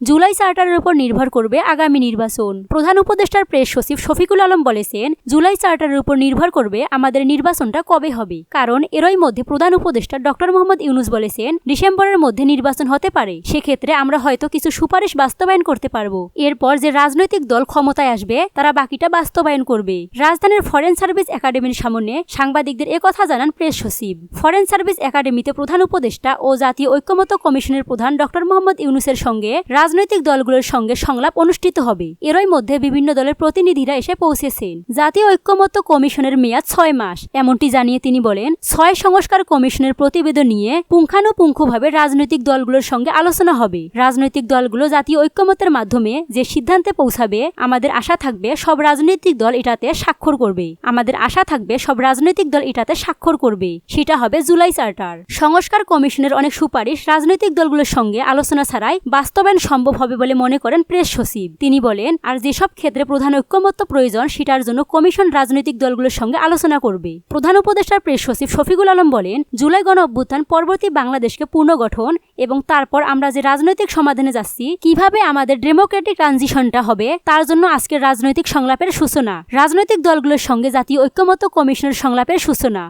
জুলাই চার্টারের উপর নির্ভর করবে আগামী নির্বাচন। প্রধান উপদেষ্টার প্রেস সচিব শফিকুল আলম বলেছেন, জুলাই চার্টারের উপর নির্ভর করবে আমাদের নির্বাচনটা কবে হবে। কারণ এরই মধ্যে প্রধান উপদেষ্টা ডক্টর মোহাম্মদ ইউনুস বলেছেন, ডিসেম্বরের মধ্যে নির্বাচন হতে পারে। সেক্ষেত্রে আমরা হয়তো কিছু সুপারিশ বাস্তবায়ন করতে পারব। এরপর যে রাজনৈতিক দল ক্ষমতায় আসবে, তারা বাকিটা বাস্তবায়ন করবে। রাজধানীর ফরেন সার্ভিস একাডেমির সামনে সাংবাদিকদের একথা জানান প্রেস সচিব। ফরেন সার্ভিস একাডেমিতে প্রধান উপদেষ্টা ও জাতীয় ঐক্যমত্য কমিশনের প্রধান ডক্টর মোহাম্মদ ইউনুসের সঙ্গে রাজনৈতিক দলগুলোর সঙ্গে সংলাপ অনুষ্ঠিত হবে। এরই মধ্যে বিভিন্ন দলের প্রতিনিধিরা এসে পৌঁছেছেন। জাতীয় ঐক্যমত্য কমিশনের মেয়াদ ছয় মাস। এমনটি জানিয়ে তিনি বলেন, ছয় সংস্কার কমিশনের প্রতিবেদন নিয়ে পুঙ্খানুপুঙ্খভাবে রাজনৈতিক দলগুলোর সঙ্গে আলোচনা হবে। রাজনৈতিক দলগুলো জাতীয় ঐক্যমতের মাধ্যমে যে সিদ্ধান্তে পৌঁছাবে, আমাদের আশা থাকবে সব রাজনৈতিক দল এটাতে স্বাক্ষর করবে। আমাদের আশা থাকবে সব রাজনৈতিক দল এটাতে স্বাক্ষর করবে। সেটা হবে জুলাই চার্টার। সংস্কার কমিশনের অনেক সুপারিশ রাজনৈতিক দলগুলোর সঙ্গে আলোচনা ছাড়াই বাস্তবায়ন সম্ভব হবে বলে মনে করেন প্রেস সচিব। তিনি বলেন, আর যেসব ক্ষেত্রে প্রধান ঐক্যমত্য প্রয়োজন, সেটার জন্য কমিশন রাজনৈতিক দলগুলোর সঙ্গে আলোচনা করবে। প্রধান উপদেষ্টার প্রেস সচিব শফিকুল আলম বলেন, জুলাই গণ অভ্যুত্থান পরবর্তী বাংলাদেশকে পুনর্গঠন এবং তারপর আমরা যে রাজনৈতিক সমাধানে যাচ্ছি, কীভাবে আমাদের ডেমোক্রেটিক ট্রানজিশনটা হবে, তার জন্য আজকের রাজনৈতিক সংলাপের সূচনা। রাজনৈতিক দলগুলোর সঙ্গে জাতীয় ঐক্যমত্য কমিশনের সংলাপের সূচনা।